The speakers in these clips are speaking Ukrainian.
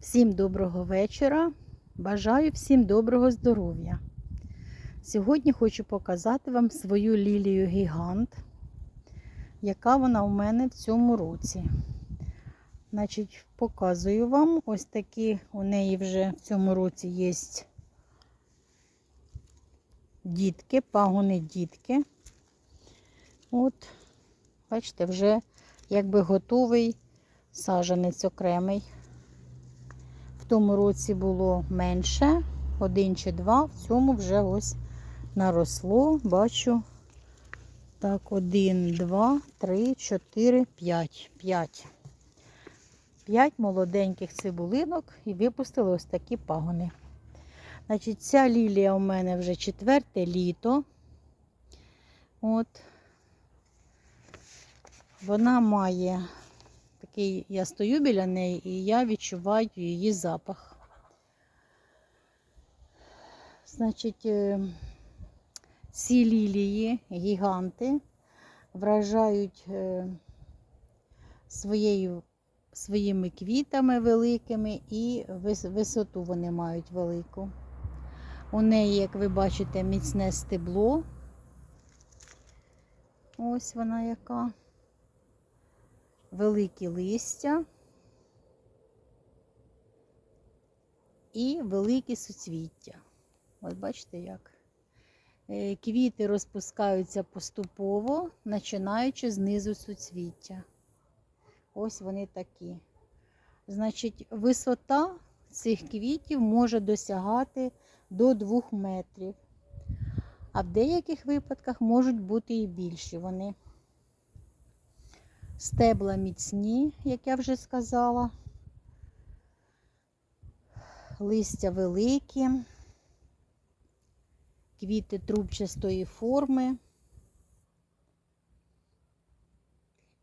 Всім доброго вечора. Бажаю всім доброго здоров'я. Сьогодні хочу показати вам свою лілію гігант, яка вона у мене в цьому році. Значить, показую вам ось такі у неї вже в цьому році є дітки, пагони дітки. От, бачите, вже якби готовий саженець окремий. Тому році було менше, один чи два, в цьому вже ось наросло, бачу. Так, один, два, три, чотири, п'ять. П'ять. П'ять молоденьких цибулинок і випустили ось такі пагони. Значить, ця лілія у мене вже четверте літо. От. Вона має такий, я стою біля неї і я відчуваю її запах. Значить, е, ці лілії, гіганти, вражають е, своєю, своїми квітами великими і висоту вони мають велику. У неї, як ви бачите, міцне стебло. Ось вона яка великі листя і великі суцвіття. Ось бачите як. Е, Квіти розпускаються поступово, починаючи знизу суцвіття. Ось вони такі. Значить, висота цих квітів може досягати до 2 метрів. А в деяких випадках можуть бути і більші вони. Стебла міцні, як я вже сказала. Листя великі, квіти трубчастої форми.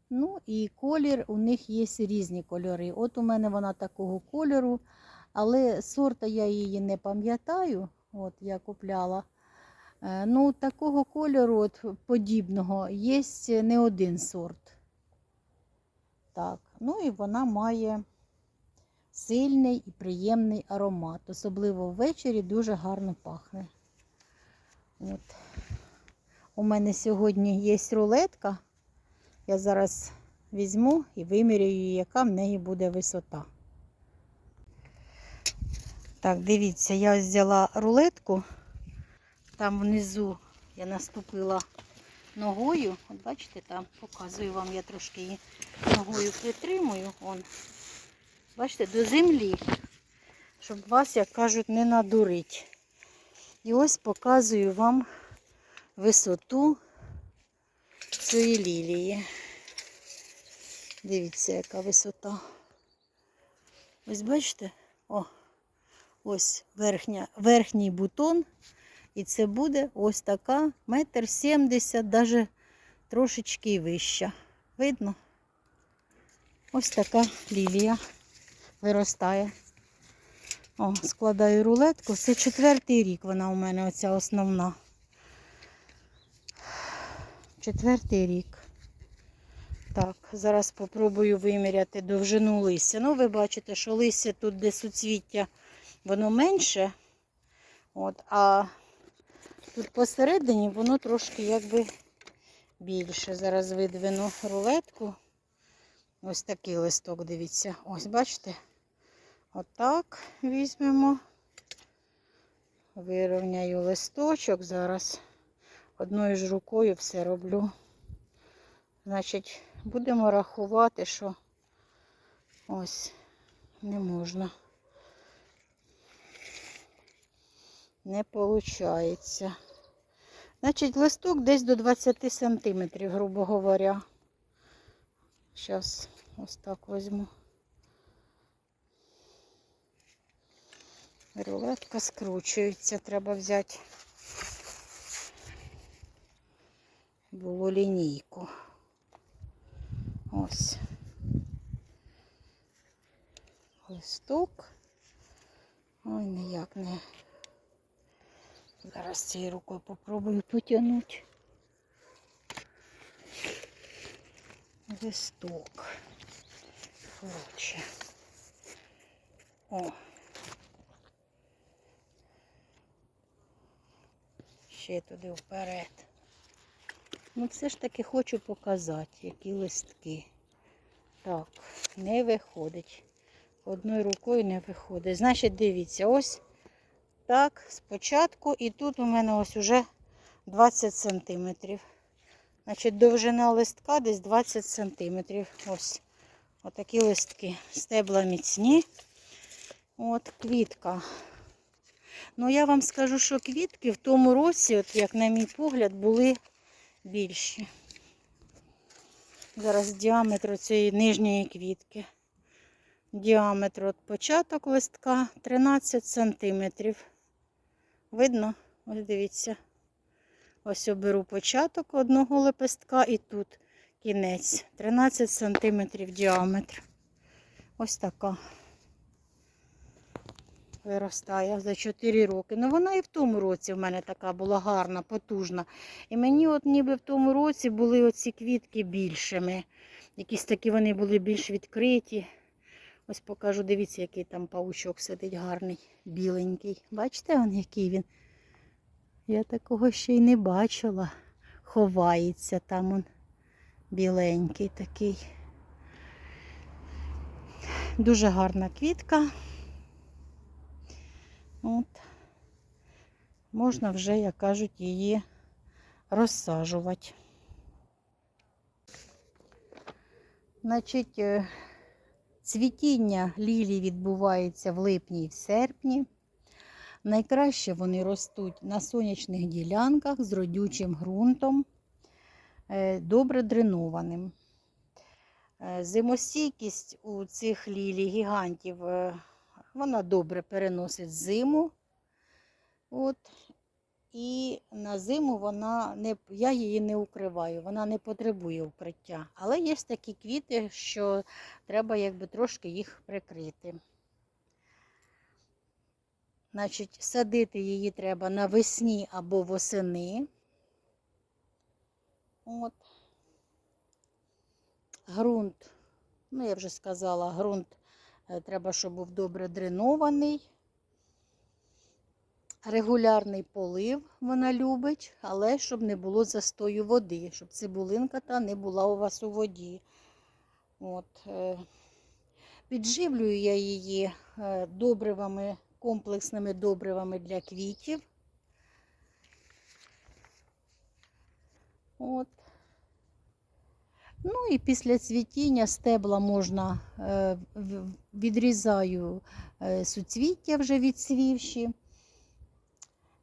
Ну і колір, у них є різні кольори. От у мене вона такого кольору, але сорта я її не пам'ятаю, от я купляла. Е, Ну, такого кольору, от, подібного, є не один сорт. Так, ну і вона має сильний і приємний аромат. Особливо ввечері дуже гарно пахне. От. У мене сьогодні є рулетка. Я зараз візьму і вимірюю, яка в неї буде висота. Так, дивіться, я взяла рулетку. Там внизу я наступила ногою. От бачите, там показую вам, я трошки її ногою притримую. Он. Бачите, до землі, щоб вас, як кажуть, не надурить. І ось показую вам висоту цієї лілії. Дивіться, яка висота. Ось бачите? О, ось верхня, верхній бутон. І це буде ось така метр сімдесят, навіть трошечки вища. Видно? Ось така лілія виростає. О, складаю рулетку. Це четвертий рік вона у мене, оця основна. Четвертий рік. Так, зараз спробую виміряти довжину листя. Ну, ви бачите, що листя тут, де суцвіття, воно менше. От, а Тут посередині воно трошки якби більше. Зараз видвину рулетку. Ось такий листок, дивіться. Ось, бачите? Отак візьмемо. Вирівняю листочок. Зараз одною ж рукою все роблю. Значить, будемо рахувати, що ось не можна. не виходить. Значить, листок десь до 20 сантиметрів, грубо говоря. Зараз ось так візьму. Рулетка скручується, треба взяти було лінійку. Ось. Листок. Ой, ніяк не Зараз цією рукою попробую потягнути. Листок. Коротше. О. Ще туди вперед. Ну, все ж таки хочу показати, які листки. Так, не виходить. Одною рукою не виходить. Значить, дивіться, ось так, спочатку, і тут у мене ось уже 20 сантиметрів. Значить, довжина листка десь 20 сантиметрів. Ось. Отакі листки. Стебла міцні. От квітка. Ну, я вам скажу, що квітки в тому році, от як на мій погляд, були більші. Зараз діаметр цієї нижньої квітки. Діаметр от початок листка 13 сантиметрів. Видно? Ось дивіться. Ось оберу початок одного лепестка і тут кінець. 13 сантиметрів діаметр. Ось така виростає за 4 роки. Ну вона і в тому році в мене така була гарна, потужна. І мені от ніби в тому році були оці квітки більшими. Якісь такі вони були більш відкриті. Ось покажу, дивіться, який там паучок сидить гарний, біленький. Бачите, он, який він? Я такого ще й не бачила. Ховається там он біленький такий. Дуже гарна квітка. От. Можна вже, як кажуть, її розсаджувати. Значить, е, цвітіння лілій відбувається в липні і в серпні. Найкраще вони ростуть на сонячних ділянках з родючим ґрунтом, е, добре дренованим. Е, Зимостійкість у цих лілій гігантів е, вона добре переносить зиму. От. І на зиму вона не, я її не укриваю, вона не потребує укриття. Але є такі квіти, що треба якби трошки їх прикрити. Значить, садити її треба навесні або восени. От. Грунт, ну я вже сказала, ґрунт е, треба, щоб був добре дренований. Регулярний полив вона любить, але щоб не було застою води, щоб цибулинка та не була у вас у воді. От. е, Підживлюю я її е, добривами, комплексними добривами для квітів. От. Ну і після цвітіння стебла можна е, відрізаю суцвіття вже відцвівші.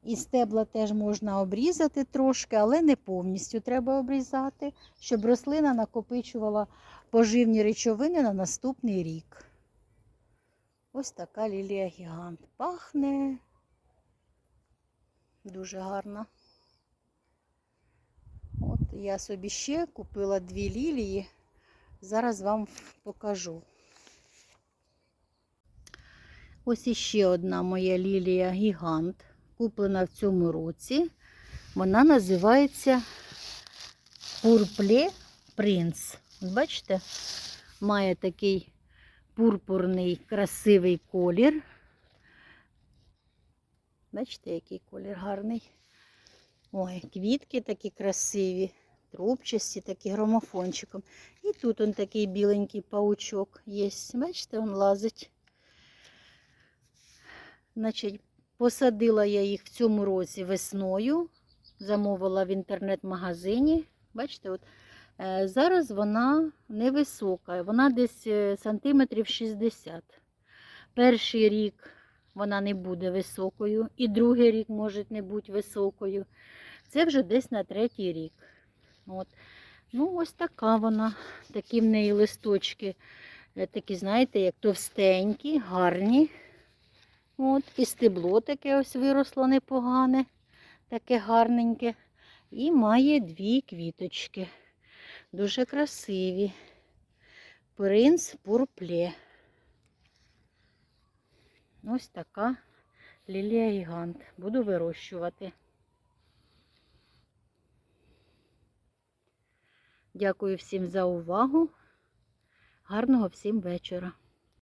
І стебла теж можна обрізати трошки, але не повністю треба обрізати, щоб рослина накопичувала поживні речовини на наступний рік. Ось така лілія гігант. Пахне дуже гарно. От я собі ще купила дві лілії. Зараз вам покажу. Ось іще одна моя лілія гігант, куплена в цьому році. Вона називається Пурпле Принц. Бачите, має такий пурпурний красивий колір. Бачите, який колір гарний. Ой, квітки такі красиві, трубчасті, такі громофончиком. І тут он такий біленький паучок є. Бачите, він лазить. Значить, посадила я їх в цьому році весною. Замовила в інтернет-магазині. Бачите, от е, зараз вона невисока, вона десь е, сантиметрів 60. Перший рік вона не буде високою, і другий рік може не бути високою. Це вже десь на третій рік. От. Ну, ось така вона. Такі в неї листочки, е, такі, знаєте, як товстенькі, гарні. От. І стебло таке ось виросло непогане, таке гарненьке. І має дві квіточки. Дуже красиві. Принц пурпле. Ось така лілія гігант. Буду вирощувати. Дякую всім за увагу. Гарного всім вечора.